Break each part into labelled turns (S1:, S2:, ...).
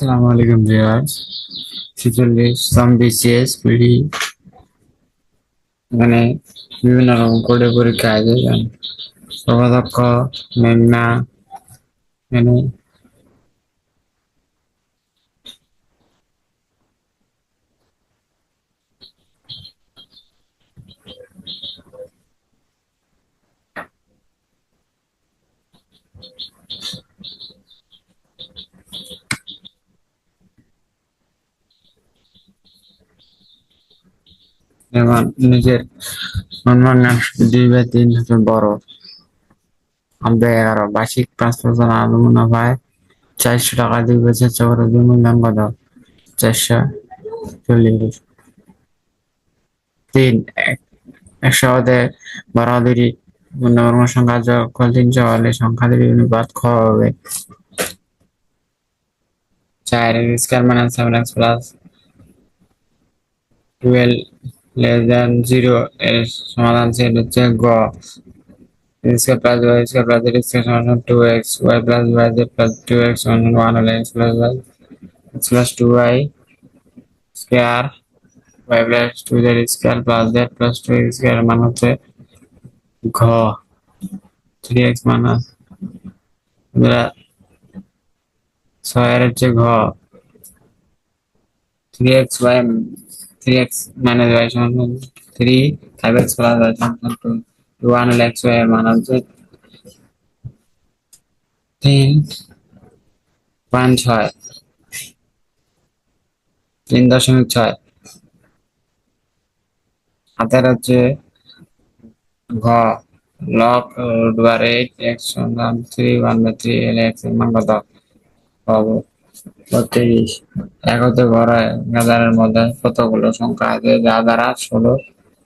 S1: আসসালামু আলাইকুম ভিউয়ার্স ছিচল্লিশ সাম বিসিএস পিডি এখানে বিভিন্ন রকম কোডে পরীক্ষা আছে যেমন প্রবাদক্ষ মেঘনা এখানে নিজের সম্মান দুই বা তিন হচ্ছে বড় আমাদের এগারো বার্ষিক পাঁচ বছর আলু মুনাফায় চারশো টাকা দুই বছর চক্র দুই মূল্যায়ন কত চারশো চল্লিশ। তিন, এক- একশো হতে বাড়াবাড়ি পূর্ণবর্গ সংখ্যা যোগ তিনশো হলে সংখ্যাদের অনুপাত খ হবে। চার, square minus seven X plus twelve less than zero এর সমাধান সেট হচ্ছে গ। Square plus Y square plus Z square সমান two X, Y plus Y Z plus two X সমান ওয়ান হলে X plus Y, X plus two Y square, Y plus two Z square plus Z plus two X square মান হচ্ছে ঘ। Three x minus ছয়ের হচ্ছে ঘ। Three X Y three X minus Y সমান three five X plus Y সমান two one হলে X Y এর মান হচ্ছে তিন পয়েন্ট ছয় তিন দশমিক ছয় হাতের হচ্ছে ঘ লক রুট বার এইট এক্স সমান থ্রি ওয়ান বাই থ্রি এলে এক্সের মান কত পাবো বত্রিশ। এক হতে বড় হাজারের মধ্যে কতগুলো সংখ্যা আছে? যা দ্বারা ষোলো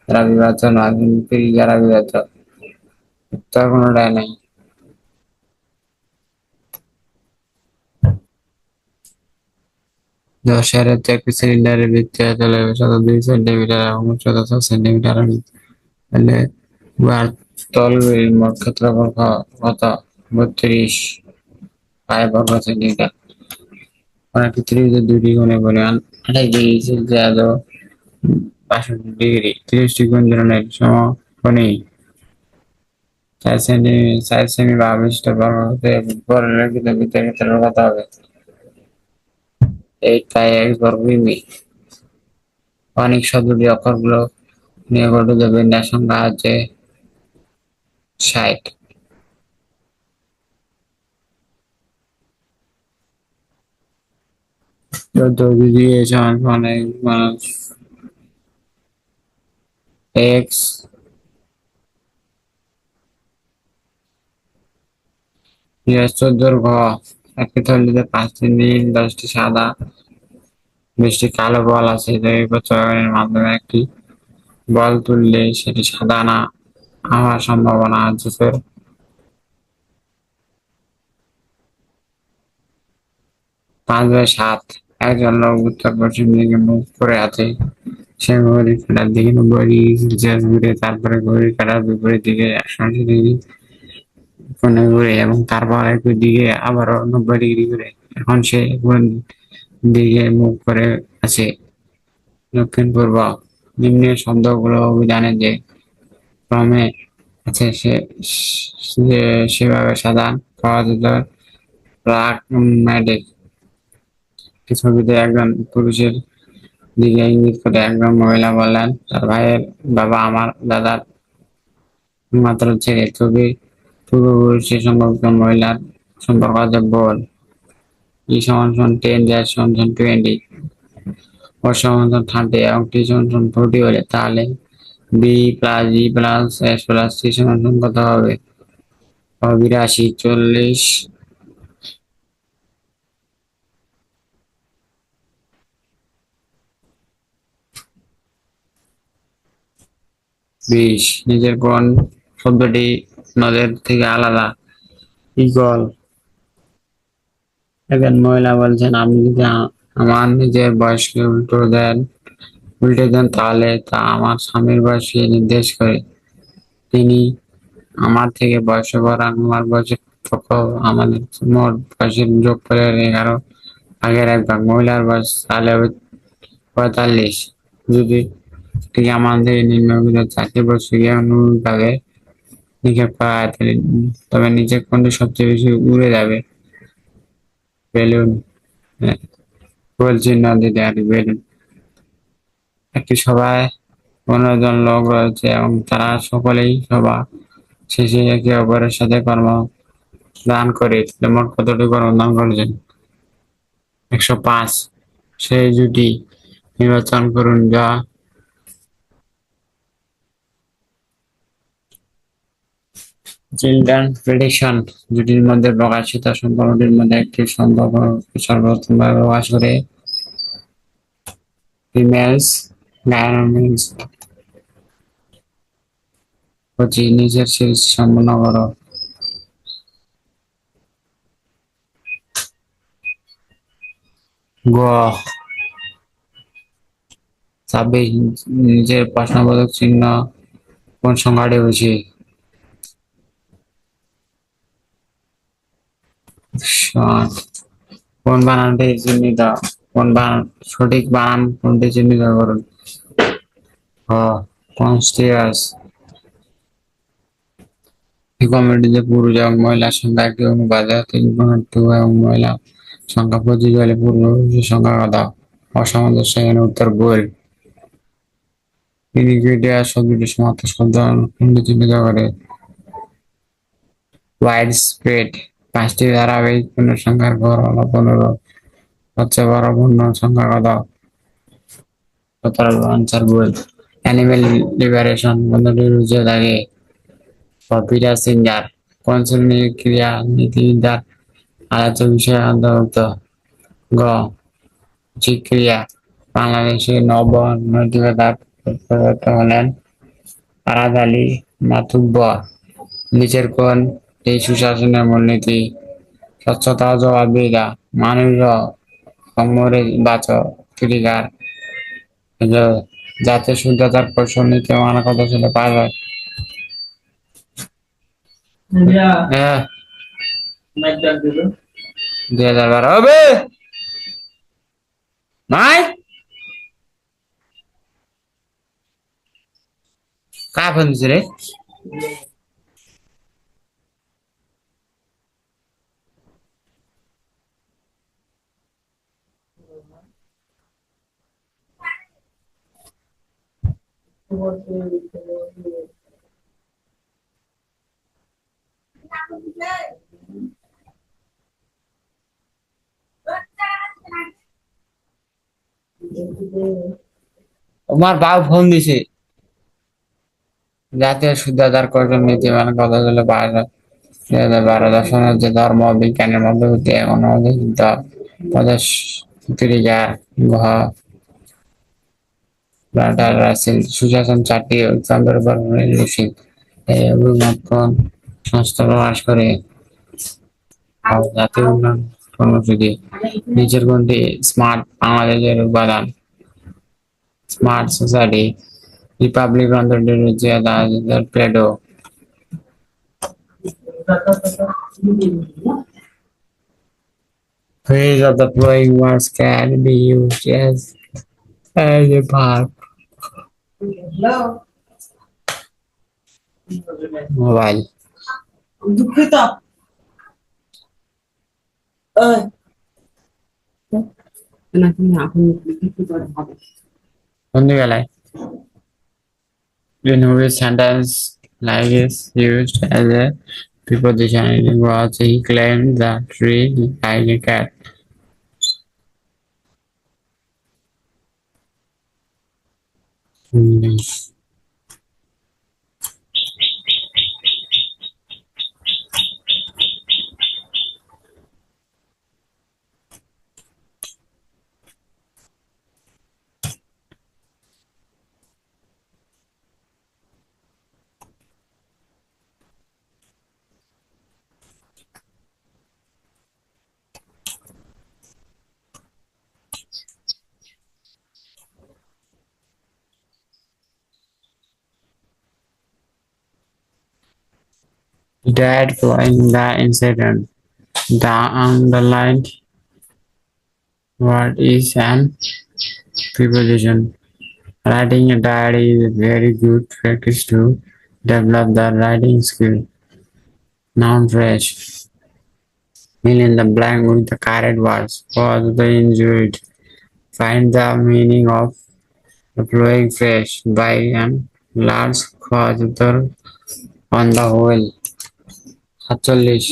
S1: দ্বারা বিভাজ্য নয় তিরিশ উত্তর কোনোটাই নেই। দশের একটি সিলিন্ডারের ভিত্তি চলে দুই সেন্টিমিটার এবং উচ্চতা সেন্টিমিটার তাহলে তলগুলির মোট ক্ষেত্রফল কত? বত্রিশ। পায় বর্গ সেন্টিমিটার। মানে পৃথিবীতে দুটি পরিমাণ আঠাশ ডিগ্রি সেলসিয়াস ও বাষট্টি ডিগ্রি তিরিশটি গুণ ধরনের সমকোণী। চার সেমি চার সেমি বা বৃত্তের ক্ষেত্রে হবে। এইট পাই এক্স বর্গ মিমি। অনেক শব্দটি অক্ষরগুলো নিয়ে গঠিত বিন্যাস সংখ্যা হচ্ছে ষাট। যদি এ সমান সমান মানুষ এক্স চোদ্দোর ঘ। একটি থলিতে পাঁচটি নীল, দশটি সাদা, বিশটি কালো বল আছে। জৈব চয়নের মাধ্যমে একটি বল তুললে সেটি সাদা না হওয়ার সম্ভাবনা আছে স্যার পাঁচ বাই সাত। একজন লোক উত্তর পশ্চিম দিকে মুখ করে আছে। সে ঘড়ির কাটার দিকে নব্বই ডিগ্রি ঘুরে তারপরে ঘড়ির কাটার বিপরীত দিকে একশো আশি ডিগ্রি কোণে ঘুরে এবং তারপর একই দিকে আবারও নব্বই ডিগ্রি ঘুরে। এখন সে কোন দিকে মুখ করে আছে। দক্ষিণ পূর্ব নিম্নের শব্দগুলো অভিধানে যে ক্রমে আছে, সে সেভাবে সাধারণ পাওয়া যেত ছবিতে একজন পুরুষের দিকে ইঙ্গিত করে, একজন মহিলা বললেন, তার ভাইয়ের বাবা আমার দাদার মাত্র ছেলে। ছবির পূর্বপুরুষের সম্পর্কিত মহিলার সম্পর্ক আছে বল। ই সমান টেন ড্যাশ সমান টোয়েন্টি, ও সমান থার্টি এবং টি সমান ফোর্টি হলে তাহলে B plus, E plus, S plus, C সমান কত হবে? বিরাশি, চল্লিশ বিশ নিজের কোন শব্দটি নদের থেকে আলাদা? ইগল একজন মহিলা বলছেন, আপনি যদি আমার নিজের বয়সকে উল্টো দেন, উল্টে দেন তাহলে তা আমার স্বামীর বয়সকে নির্দেশ করে। তিনি আমার থেকে বয়সে বড় আমার বয়সের পার্থক্য আমাদের মোট বয়সের যোগ করে এগারো আগের এক ভাগ। মহিলার বয়স তাহলে পঁয়তাল্লিশ। যদি ঠিক আমাদের নিম্নবিধ চাকরি প্রক্রিয়া অনুভাবে নিক্ষেপ করা তবে নিচে কোনটি সবচেয়ে বেশি উড়ে যাবে? বেলুন গোল চিহ্ন দিতে আর বেলুন। একটি সভায় পনেরো জন লোক রয়েছে এবং তারা সকলেই সভা শেষে একে অপরের সাথে কর্ম দান করে মোট কতটি কর্মদান করেছেন? একশো পাঁচ। সেই জুটি নির্বাচন করুন যা চিলড্রেন প্রেডিকশন জুটির মধ্যে প্রকাশিত সম্পর্কটির মধ্যে একটি সম্পর্ক সর্বোত্তমভাবে প্রকাশ করে ফিমেলস গায়নোমিক্স পঁচিশ নিচের সিরিজ সম্পন্ন করো। গ। ছাব্বিশ নিচের প্রশ্নবোধক চিহ্ন কোন সংখ্যাটি বেশি কোন বানানটি চিহ্নিত কোন বানান, সঠিক বানান কোনটি চিহ্নিত করুন কনস্টিয়াস কমিটিতে পুরুষ এবং মহিলার সংখ্যা একটি টু এবং মহিলা সংখ্যা পঁচিশ হলে পুরুষের সংখ্যা কত? অসামঞ্জস্য, এখানে উত্তর ভুল। ইনিকুইটিয়া শব্দটি সমাপ্ত শব্দ চিহ্নিত করে? Widespread. পাঁচটি ধারাবাহিক পূর্ণ সংখ্যার ঘর হলো পনেরো সবচেয়ে বড় পূর্ণ সংখ্যা কত? সতেরো, আনসার ভুল। অ্যানিমেল লিবারেশন বন্ধুটি রুজে থাকে পিটার সিঙ্গার কোন শ্রেণির ক্রিয়া নীতিবিদ্যার আলোচ্য বিষয়ে অন্তর্ভুক্ত। গ নব নৈতিকতা হলেন আরাদ আলী মাতুব্বর কোন এই সুশাসনের মূলনীতি স্বচ্ছতা জবাবদিহিতা মানুষ সম্মরে বাচ ক্রিকার যাতে শুদ্ধতার পরিশ্রম নিতে মানা কথা ছিল পাইলট হ্যাঁ। দুই হাজার কাপ রে? তোমার বাবু ফোন দিছে। জাতীয় শুদ্ধাচার কৌশল নীতিমালা কতগুলো বারো দুই হাজার বারো দর্শনের যে ধর্ম, বিজ্ঞানের মধ্যবর্তী এখন অধিকৃত পদত্রিকা ঘ ব্রাডার রাসেল সুশাসন চারটি ঐক্যের উপর নির্ভরশীল এই অভিমত কোন সংস্থা প্রকাশ করে জাতীয় উন্নয়ন কর্মসূচি নিচের কোনটি স্মার্ট বাংলাদেশের উপাদান স্মার্ট সোসাইটি রিপাবলিক অন্তর্গত Zia Play-Doh Phrase of the following words can be used as as a verb. Mobile.
S2: দুঃখিত ওই। নাকি না এখন লিখতে পারে হবে
S1: কোন বেলায় in which sentence like is used as a preposition in was he claimed the tree like a cat. Nice. Dad following the incident, the underlined What is an preposition? Writing a diary is a very good practice to develop the writing skill. Noun phrase. Fill in the blank with the correct words. Pause the injured. Find the meaning of the flowing phrase by and large quadruple on the whole. সাতচল্লিশ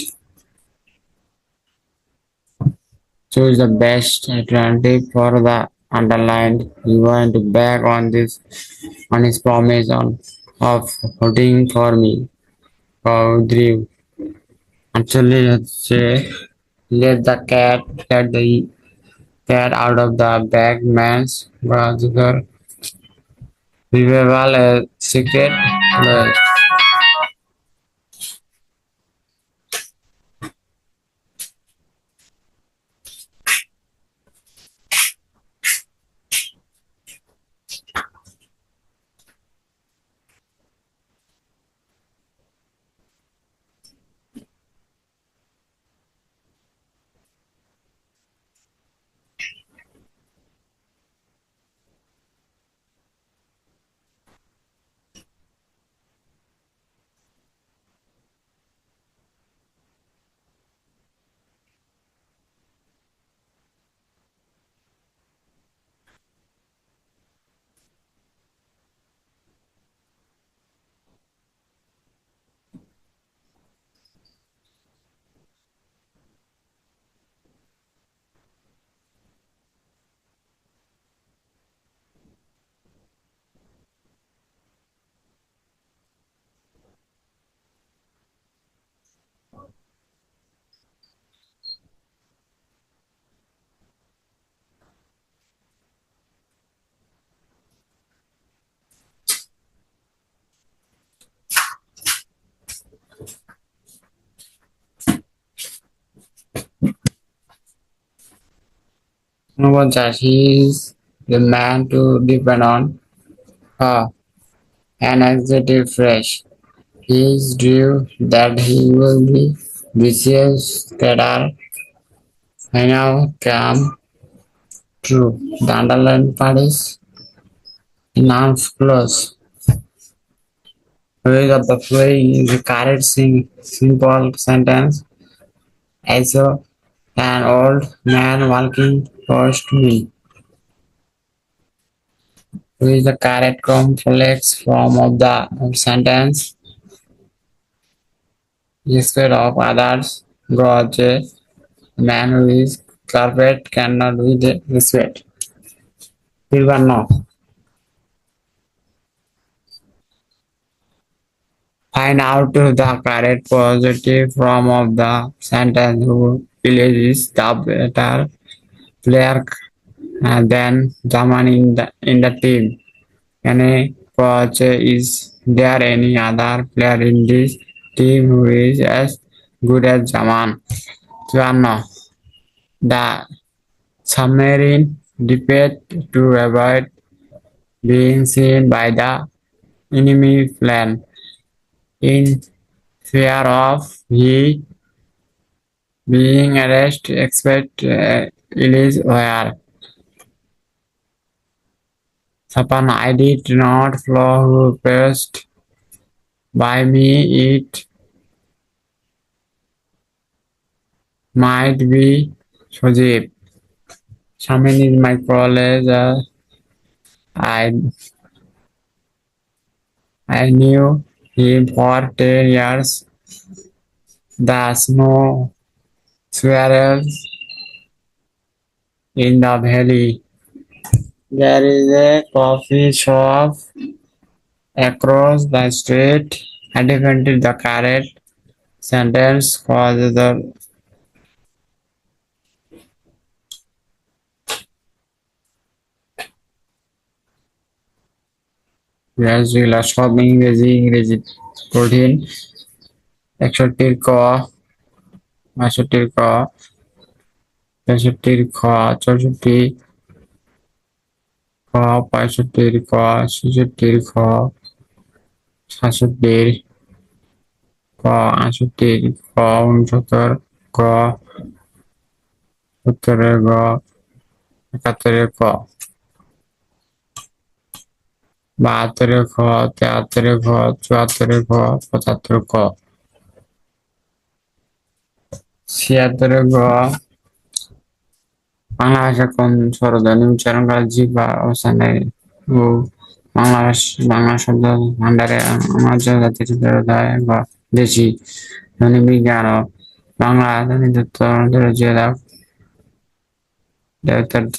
S1: choose the best alternative for the underlined. You want to back on this on his promise on of voting for me. Withdrew. Actually, হচ্ছে let the cat get the cat out of the bag man's brother. Revival a secret. Well, Unubanchas, he is the man to depend on. Her. An adjective phrase. He is due that he will be vicious that are I now come true. The underlined part is noun clause. Which of the following is a correct sim- simple sentence? Saw an old man walking first me. Use the correct complex form of the sentence. Instead of others, God, a man who is carpet cannot with respect. We were not. Find out the correct positive form of the sentence who believes the better player uh, than Zaman in the in the team. Any coach is there any other player in this team who is as good as Zaman? চুয়ান্ন The submarine depart to avoid being seen by the enemy plan. in fear of he being arrested expect uh, it is where Sapan I did not flow passed by me it might be Sojib. Shaman is my college. I I knew him for ten years. The snow swirls in the valley. There is a coffee shop across the street. I defended the correct sentence cause the ব্যাসগুলা সব ইংরেজি ইংরেজি কঠিন একষট্টির ক বাষট্টির ক তেষট্টির খ, চৌষট্টি খ, পঁয়ষট্টির ক, ছেষট্টির খ, সাতষট্টির ক, আটষট্টির ক উনসত্তর গ সত্তরের গ, একাত্তরের ক। বাহাত্তরের খ, তেহাত্তরের খ, চুয়াত্তরের খ, পঁচাত্তর ক। ছিয়াত্তরের গ বাংলা ভাষা কোন স্বরধ্বনি উচ্চারণ করা জীব বা অবস্থানে ও বাংলা বাংলা শব্দ ভান্ডারে আমার জাতির বা দেশি ধ্বনি বিজ্ঞান ও বাংলা ধ্বনি তত্ত্ব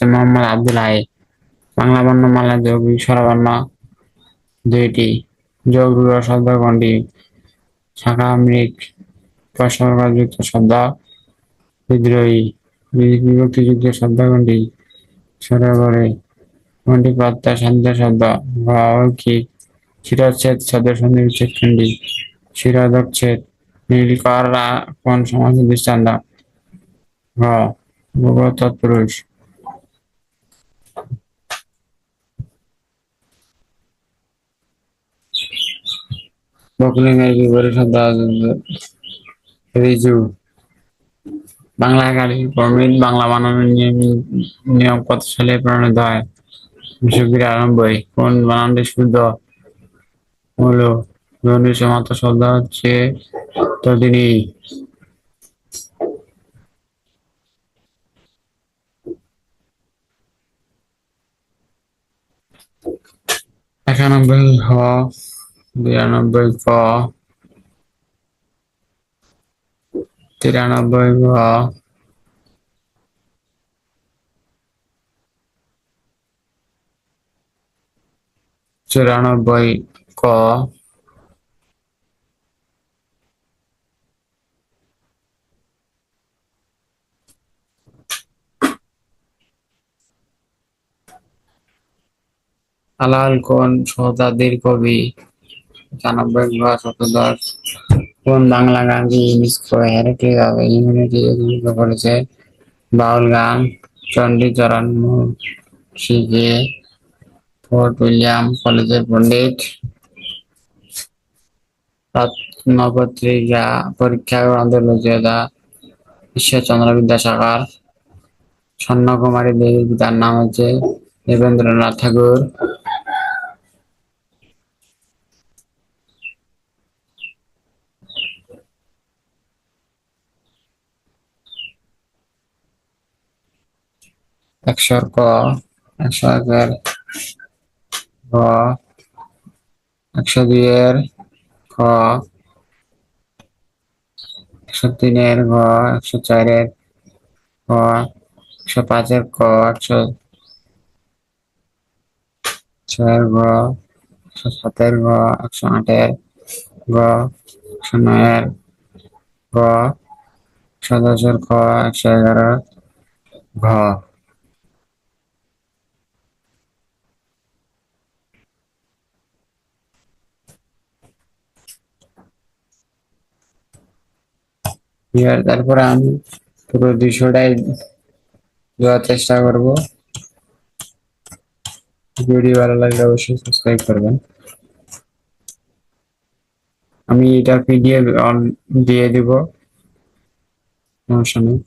S1: মোহাম্মদ আব্দুল বাংলা বর্ণমালা যৌগিক স্বরবর্ণ দুইটি। যোগ শব্দ কোনটি? শাখা উপসর্গযুক্ত শব্দ। বিদ্রোহী। বিভক্তিযুক্ত শব্দ কোনটি সরবরে কোনটি প্রত্যয় সাধ্য শব্দ কি শিরচ্ছেদ শব্দ সন্ধি বিচ্ছেদ কোনটি শিরোদচ্ছেদ নীলকররা কোন সমাজের দৃষ্টান্ত? ঘ ভূগোল তৎপুরুষ। বকুলিঙ্গের বিপরীত শব্দ রিজু। বাংলা একাডেমি প্রমিত বাংলা বানানোর নিয়ম কত সালে প্রণীত হয়? কোন বানানটি শুদ্ধ? হলো সমাপ্ত শব্দ হচ্ছে তদিনী একানব্বই হ, বিরানব্বই ক তিরানব্বই গ চুরানব্বই ক আলাল কোন শতাব্দীর কবি পঁচানব্বই বা শতদশ কোন বাংলা গানটি ইউনেস্কো হেরিটেজ অফ ইউনিটি অধিভুক্ত করেছে, বাউল গান চণ্ডীচরণ মুন্সিকে ফোর্ট উইলিয়াম কলেজের পণ্ডিত, রত্নপত্রিকা, পরীক্ষা গ্রন্থ রচয়িতা ঈশ্বরচন্দ্র বিদ্যাসাগর, স্বর্ণকুমারী দেবীর পিতার নাম হচ্ছে দেবেন্দ্রনাথ ঠাকুর। একশোর ক একশো একের গ একশো দুইয়ের খ একশো তিনের ঘ একশো চারের ক একশো পাঁচের ক একশো ছয়ের ঘ একশো সাতের ঘ একশো আটের ঘ একশো নয়ের ঘ একশো দশের খ একশো এগারোর ঘ এবার তারপরে আমি পুরো দুশোটাই দেওয়ার চেষ্টা করব। ভিডিও ভালো লাগলে অবশ্যই সাবস্ক্রাইব করবেন। আমি এটা পিডিএফ দিয়ে দিব। সমস্যা নেই।